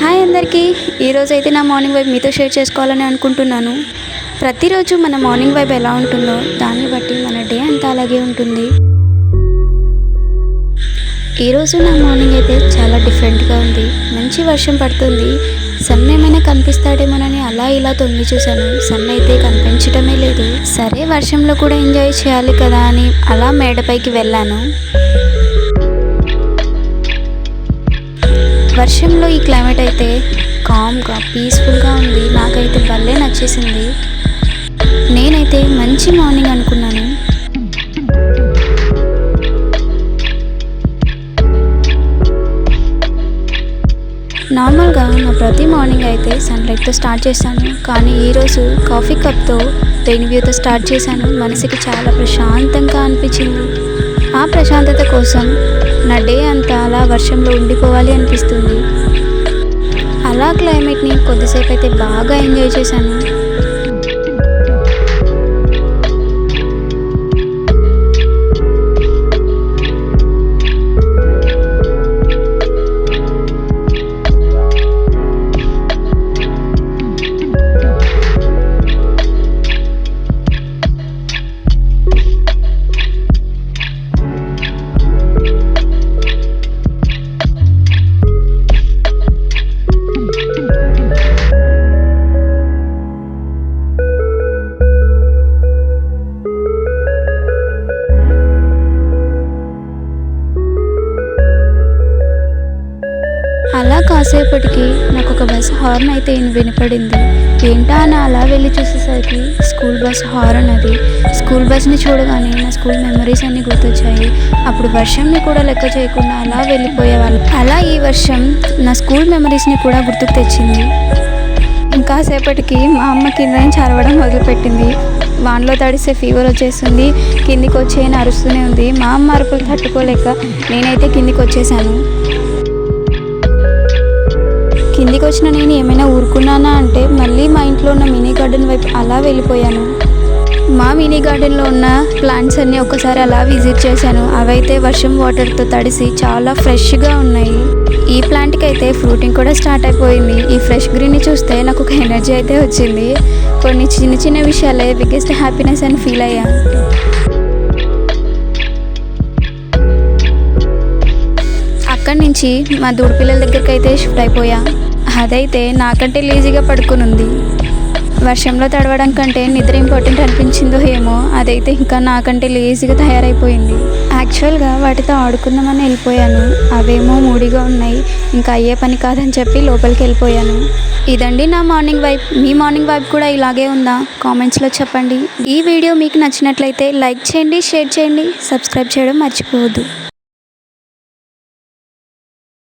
Hi అందరికీ. ఈరోజు అయితే నా మార్నింగ్ వైబ్ మీతో షేర్ చేసుకోవాలని అనుకుంటున్నాను. ప్రతిరోజు మన మార్నింగ్ వైబ్ ఎలా ఉంటుందో దాన్ని బట్టి మన డే అంతా అలాగే ఉంటుంది. ఈరోజు నా మార్నింగ్ అయితే చాలా డిఫరెంట్గా ఉంది. మంచి వర్షం పడుతుంది. సన్ ఏమైనా కనిపిస్తాడేమోనని అలా ఇలా తొంగి చూశాను. సన్ అయితే కనిపించటమే లేదు. సరే వర్షంలో కూడా ఎంజాయ్ చేయాలి కదా అని అలా మేడపైకి వెళ్ళాను. వర్షంలో ఈ క్లైమేట్ అయితే కామ్గా పీస్ఫుల్గా ఉంది. నాకైతే భలే నచ్చేసింది. నేనైతే మంచి మార్నింగ్ అనుకున్నాను. నార్మల్గా నా ప్రతి మార్నింగ్ అయితే సన్లైట్తో స్టార్ట్ చేశాను. కానీ ఈరోజు కాఫీ కప్తో రెయిన్ వ్యూతో స్టార్ట్ చేశాను. మనసుకి చాలా ప్రశాంతంగా అనిపించింది. ఆ ప్రశాంతత కోసం నా డే అంతా అలా వర్షంలో ఉండిపోవాలి అనిపిస్తుంది. అలా క్లైమేట్ని కొద్దిసేపు అయితే బాగా ఎంజాయ్ చేశాను. అలా కాసేపటికి నాకు ఒక బస్సు హార్న్ అయితే వినపడింది. ఏంటా అని అలా వెళ్ళి చూసేసరికి స్కూల్ బస్ హార్న్ అది. స్కూల్ బస్ని చూడగానే నా స్కూల్ మెమరీస్ అన్నీ గుర్తొచ్చాయి. అప్పుడు వర్షంని కూడా లెక్క చేయకుండా అలా వెళ్ళిపోయేవాళ్ళు అలా ఈ వర్షం నా స్కూల్ మెమరీస్ని కూడా గుర్తుకు తెచ్చింది. ఇంకాసేపటికి మా అమ్మ కింద నుంచి అరవడం మొదలుపెట్టింది. వానలో తడిస్తే ఫీవర్ వచ్చేస్తుంది కిందికి వచ్చేయని అరుస్తూనే ఉంది. మా అమ్మ అరుపులు తట్టుకోలేక నేనైతే కిందికి వచ్చేసాను కిందికి వచ్చిన నేను ఏమైనా ఊరుకున్నానా అంటే మళ్ళీ మా ఇంట్లో ఉన్న మినీ గార్డెన్ వైపు అలా వెళ్ళిపోయాను. మా మినీ గార్డెన్లో ఉన్న ప్లాంట్స్ అన్నీ ఒకసారి అలా విజిట్ చేశాను. అవైతే వర్షం వాటర్తో తడిసి చాలా ఫ్రెష్గా ఉన్నాయి. ఈ ప్లాంట్కి అయితే ఫ్రూటింగ్ కూడా స్టార్ట్ అయిపోయింది. ఈ ఫ్రెష్ గ్రీన్ని చూస్తే నాకు ఒక ఎనర్జీ అయితే వచ్చింది. కొన్ని చిన్న చిన్న విషయాలే బిగ్గెస్ట్ హ్యాపీనెస్ అని ఫీల్ అయ్యా అక్కడి నుంచి మా దూడపిల్లల దగ్గరికి అయితే షిఫ్ట్ అయిపోయా. అదైతే నాకంటే లేజీగా పడుకుని ఉంది వర్షంలో తడవడం కంటే నిద్ర ఇంపార్టెంట్ అనిపించిందో ఏమో అదైతే ఇంకా నాకంటే లేజీగా తయారైపోయింది. యాక్చువల్గా వాటితో ఆడుకుందామని వెళ్ళిపోయాను. అవేమో మూడిగా ఉన్నాయి. ఇంకా అయ్యే పని కాదని చెప్పి లోపలికి వెళ్ళిపోయాను. ఇదండి నా మార్నింగ్ వైబ్ మీ మార్నింగ్ వైబ్ కూడా ఇలాగే ఉందా? కామెంట్స్లో చెప్పండి. ఈ వీడియో మీకు నచ్చినట్లయితే లైక్ చేయండి షేర్ చేయండి సబ్స్క్రైబ్ చేయడం మర్చిపోవద్దు.